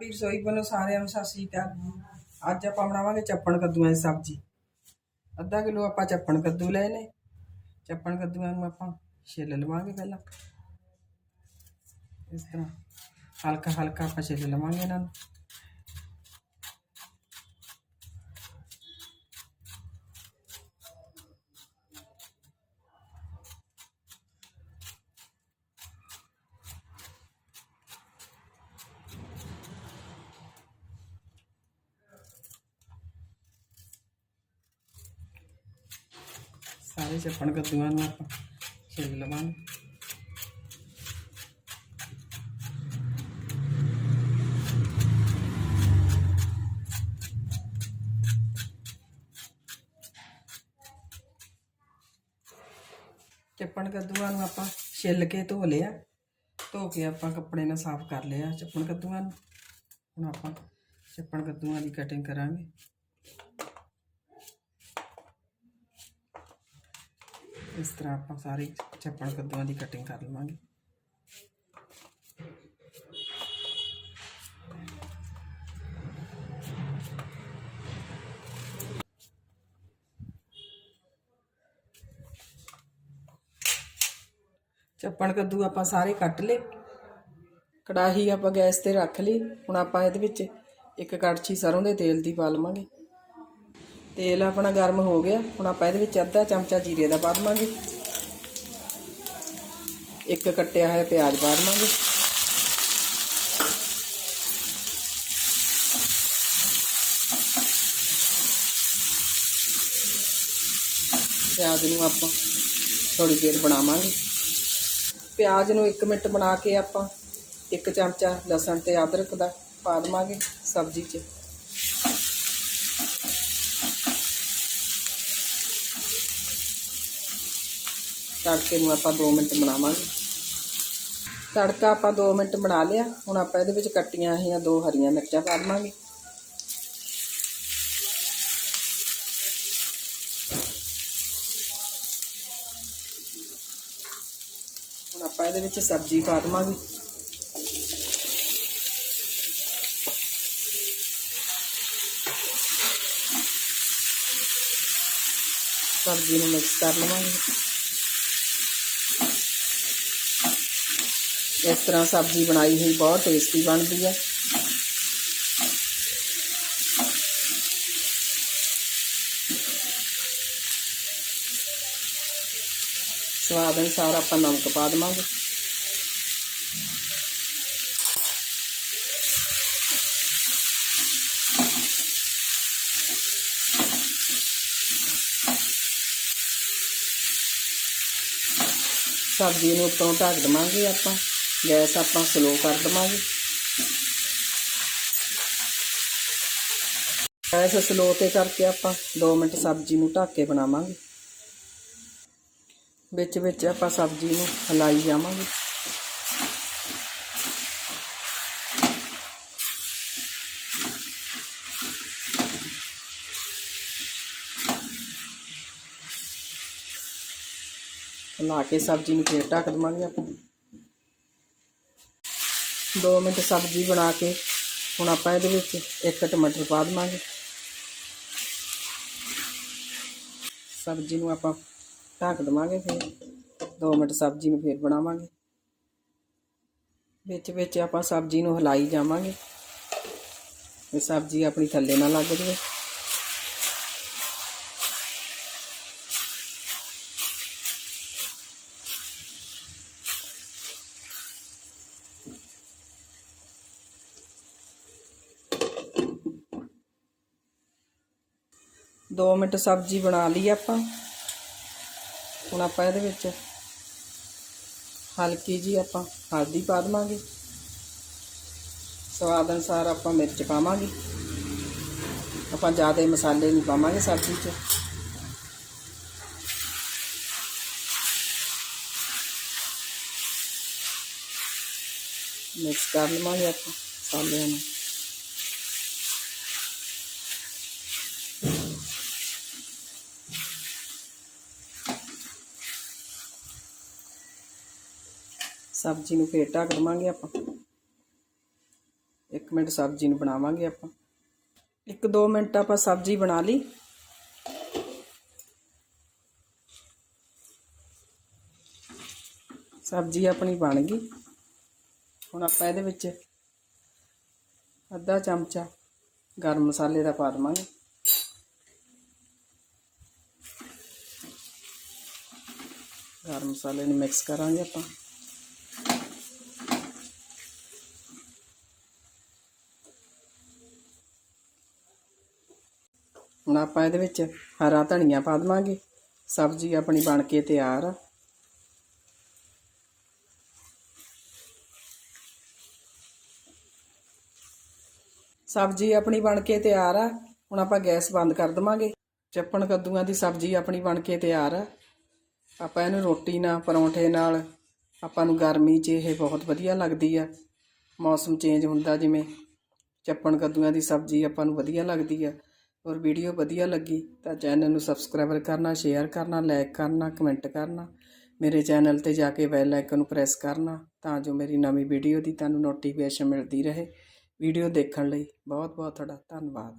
ਪੰਜਾਬੀ ਰਸੋਈ ਵੱਲੋਂ ਸਾਰਿਆਂ ਨੂੰ ਸਤਿ ਸ੍ਰੀ ਅਕਾਲ ਅੱਜ ਆਪਾਂ ਬਣਾਵਾਂਗੇ ਚੱਪਣ ਕੱਦੂਆਂ ਦੀ ਸਬਜ਼ੀ। ਅੱਧਾ ਕਿਲੋ ਆਪਾਂ ਚੱਪਣ ਕੱਦੂ ਲਏ ਨੇ। ਚੱਪਣ ਕੱਦੂਆਂ ਨੂੰ ਆਪਾਂ ਛਿੱਲ ਲਵਾਂਗੇ ਪਹਿਲਾਂ। ਇਸ ਤਰ੍ਹਾਂ ਹਲਕਾ ਹਲਕਾ ਆਪਾਂ ਛਿੱਲ ਲਵਾਂਗੇ ਇਹਨਾਂ ਨੂੰ। ਸਾਰੇ ਚੱਪਣ ਕੱਦੂਆਂ ਨੂੰ ਆਪਾਂ ਛਿੱਲ ਲਵਾਂਗੇ। ਚੱਪਣ ਕੱਦੂਆਂ ਨੂੰ ਆਪਾਂ ਛਿੱਲ ਕੇ ਧੋ ਲਿਆ। ਧੋ ਕੇ ਆਪਾਂ ਕੱਪੜੇ ਨਾਲ ਸਾਫ਼ ਕਰ ਲਿਆ ਚੱਪਣ ਕੱਦੂਆਂ ਨੂੰ। ਹੁਣ ਆਪਾਂ ਚੱਪਣ ਕੱਦੂਆਂ ਦੀ ਕਟਿੰਗ ਕਰਾਂਗੇ। ਇਸ ਤਰ੍ਹਾਂ ਆਪਾਂ ਸਾਰੇ ਚੱਪਣ ਕੱਦੂਆਂ ਦੀ ਕਟਿੰਗ ਕਰ ਲਵਾਂਗੇ। ਚੱਪਣ ਕੱਦੂ ਆਪਾਂ ਸਾਰੇ ਕੱਟ ਲਏ। ਕੜਾਹੀ ਆਪਾਂ ਗੈਸ ਤੇ ਰੱਖ ਲਈ। ਹੁਣ ਆਪਾਂ ਇਹਦੇ ਵਿੱਚ ਇੱਕ ਕੜਛੀ ਸਰੋਂ ਦੇ ਤੇਲ ਦੀ ਪਾ ਲਵਾਂਗੇ। ਤੇਲ ਆਪਣਾ ਗਰਮ ਹੋ ਗਿਆ। ਹੁਣ ਆਪਾਂ ਇਹਦੇ ਵਿੱਚ ਅੱਧਾ ਚਮਚਾ ਜੀਰੇ ਦਾ ਪਾ ਦਵਾਂਗੇ। ਇੱਕ ਕੱਟਿਆ ਹੋਇਆ ਪਿਆਜ਼ ਪਾ ਦਵਾਂਗੇ। ਪਿਆਜ਼ ਨੂੰ ਆਪਾਂ ਥੋੜੀ ਦੇਰ ਬਣਾਵਾਂਗੇ। ਪਿਆਜ਼ ਨੂੰ 1 ਮਿੰਟ ਬਣਾ ਕੇ ਆਪਾਂ ਇੱਕ ਚਮਚਾ ਲਸਣ ਤੇ ਅਦਰਕ ਦਾ ਪਾ ਦਵਾਂਗੇ ਸਬਜ਼ੀ 'ਚ। ਤੜਕੇ ਨੂੰ ਆਪਾਂ 2 ਮਿੰਟ ਬਣਾਵਾਂਗੇ। ਤੜਕਾ ਆਪਾਂ 2 ਮਿੰਟ ਬਣਾ ਲਿਆ। ਹੁਣ ਆਪਾਂ ਇਹਦੇ ਵਿੱਚ ਕੱਟੀਆਂ ਹੋਈਆਂ ਦੋ ਹਰੀਆਂ ਮਿਰਚਾਂ ਪਾ ਦਵਾਂਗੇ ਹੁਣ ਆਪਾਂ ਇਹਦੇ ਵਿੱਚ ਸਬਜ਼ੀ ਪਾ ਦਵਾਂਗੇ। ਸਬਜ਼ੀ ਨੂੰ ਮਿਕਸ ਕਰ ਲਵਾਂਗੇ। ਇਸ ਤਰ੍ਹਾਂ ਸਬਜ਼ੀ ਬਣਾਈ ਹੋਈ ਬਹੁਤ ਟੇਸਟੀ ਬਣਦੀ ਹੈ। ਸਵਾਦ ਅਨੁਸਾਰ ਆਪਾਂ ਨਮਕ ਪਾ ਦੇਵਾਂਗੇ। ਸਬਜ਼ੀ ਨੂੰ ਉੱਪਰੋਂ ਢੱਕ ਦੇਵਾਂਗੇ ਆਪਾਂ। ਗੈਸ ਆਪਾਂ ਸਲੋ ਕਰ ਦੇਵਾਂਗੇ। ਗੈਸ ਸਲੋ ਤੇ ਕਰਕੇ ਆਪਾਂ 2 ਮਿੰਟ ਸਬਜ਼ੀ ਨੂੰ ਢੱਕ ਕੇ ਬਣਾਵਾਂਗੇ। ਵਿੱਚ ਵਿੱਚ ਆਪਾਂ ਸਬਜ਼ੀ ਨੂੰ ਹਿਲਾਈ ਜਾਵਾਂਗੇ। ਲਾ ਕੇ ਸਬਜ਼ੀ ਨੂੰ ਫੇਰ ਢੱਕ ਦਵਾਂਗੇ ਆਪਾਂ। 2 ਮਿੰਟ ਸਬਜ਼ੀ ਬਣਾ ਕੇ, ਹੁਣ ਆਪਾਂ ਇਹਦੇ ਵਿੱਚ ਇੱਕ ਟਮਾਟਰ ਪਾ ਦਵਾਂਗੇ। ਸਬਜ਼ੀ ਨੂੰ ਆਪਾਂ ਢੱਕ ਦਵਾਂਗੇ ਫਿਰ। 2 ਮਿੰਟ ਸਬਜ਼ੀ ਨੂੰ ਫਿਰ ਬਣਾਵਾਂਗੇ। ਵਿੱਚ ਵਿੱਚ ਆਪਾਂ ਸਬਜ਼ੀ ਨੂੰ ਹਿਲਾਈ ਜਾਵਾਂਗੇ। ਇਹ ਸਬਜ਼ੀ ਆਪਣੀ ਥੱਲੇ ਨਾ ਲੱਗ ਜਾਵੇ। ਦੋ ਮਿੰਟ ਸਬਜ਼ੀ ਬਣਾ ਲਈ ਆਪਾਂ। ਹੁਣ ਆਪਾਂ ਇਹਦੇ ਵਿੱਚ ਹਲਕੀ ਜੀ ਆਪਾਂ ਹਲਦੀ ਪਾ ਦਵਾਂਗੇ। ਸਵਾਦ ਅਨੁਸਾਰ ਆਪਾਂ ਮਿਰਚ ਪਾਵਾਂਗੇ। ਆਪਾਂ ਜ਼ਿਆਦਾ ਮਸਾਲੇ ਨਹੀਂ ਪਾਵਾਂਗੇ ਸਬਜ਼ੀ 'ਚ। ਮਿਕਸ ਕਰ ਲਵਾਂਗੇ ਆਪਾਂ ਮਸਾਲਿਆਂ ਨੂੰ। ਸਬਜ਼ੀ ਨੂੰ ਫੇਰ ਢੱਕ ਦੇਵਾਂਗੇ ਆਪਾਂ। ਇੱਕ 1 ਮਿੰਟ ਸਬਜ਼ੀ ਨੂੰ ਬਣਾਵਾਂਗੇ ਆਪਾਂ। 1-2 ਮਿੰਟ ਆਪਾਂ ਸਬਜ਼ੀ ਬਣਾ ਲਈ। ਸਬਜ਼ੀ ਆਪਣੀ ਬਣ ਗਈ। ਹੁਣ ਆਪਾਂ ਇਹਦੇ ਵਿੱਚ ਅੱਧਾ ਚਮਚਾ ਗਰਮ ਮਸਾਲੇ ਦਾ ਪਾ ਦੇਵਾਂਗੇ। ਗਰਮ ਮਸਾਲੇ ਨੂੰ ਮਿਕਸ ਕਰਾਂਗੇ ਆਪਾਂ। ਹੁਣ ਆਪਾਂ ਇਹਦੇ ਵਿੱਚ ਹਰਾ ਧਨੀਆ ਪਾ ਦੇਵਾਂਗੇ। ਸਬਜ਼ੀ ਆਪਣੀ ਬਣ ਕੇ ਤਿਆਰ ਆ। ਸਬਜ਼ੀ ਆਪਣੀ ਬਣ ਕੇ ਤਿਆਰ ਆ। ਹੁਣ ਆਪਾਂ ਗੈਸ ਬੰਦ ਕਰ ਦਵਾਂਗੇ। ਚੱਪਣ ਕੱਦੂਆਂ ਦੀ ਸਬਜ਼ੀ ਆਪਣੀ ਬਣ ਕੇ ਤਿਆਰ ਆ। ਆਪਾਂ ਇਹਨੂੰ ਰੋਟੀ ਨਾਲ, ਪਰੌਂਠੇ ਨਾਲ, ਆਪਾਂ ਨੂੰ ਗਰਮੀ 'ਚ ਇਹ ਬਹੁਤ ਵਧੀਆ ਲੱਗਦੀ ਆ। ਮੌਸਮ ਚੇਂਜ ਹੁੰਦਾ ਜਿਵੇਂ ਚੱਪਣ ਕੱਦੂਆਂ ਦੀ ਸਬਜ਼ੀ ਆਪਾਂ ਨੂੰ ਵਧੀਆ ਲੱਗਦੀ ਆ। ਔਰ ਵੀਡੀਓ ਵਧੀਆ ਲੱਗੀ ਤਾਂ ਚੈਨਲ ਨੂੰ ਸਬਸਕ੍ਰਾਈਬ ਕਰਨਾ, ਸ਼ੇਅਰ ਕਰਨਾ ਲਾਈਕ ਕਰਨਾ ਕਮੈਂਟ ਕਰਨਾ। ਮੇਰੇ ਚੈਨਲ ਤੇ ਜਾ ਕੇ ਬੈਲ ਆਈਕਨ ਨੂੰ ਪ੍ਰੈਸ ਕਰਨਾ ਤਾਂ ਜੋ ਮੇਰੀ ਨਵੀਂ ਵੀਡੀਓ ਦੀ ਤੁਹਾਨੂੰ ਨੋਟੀਫਿਕੇਸ਼ਨ ਮਿਲਦੀ ਰਹੇ। ਵੀਡੀਓ ਦੇਖਣ ਲਈ ਬਹੁਤ ਬਹੁਤ ਤੁਹਾਡਾ ਧੰਨਵਾਦ।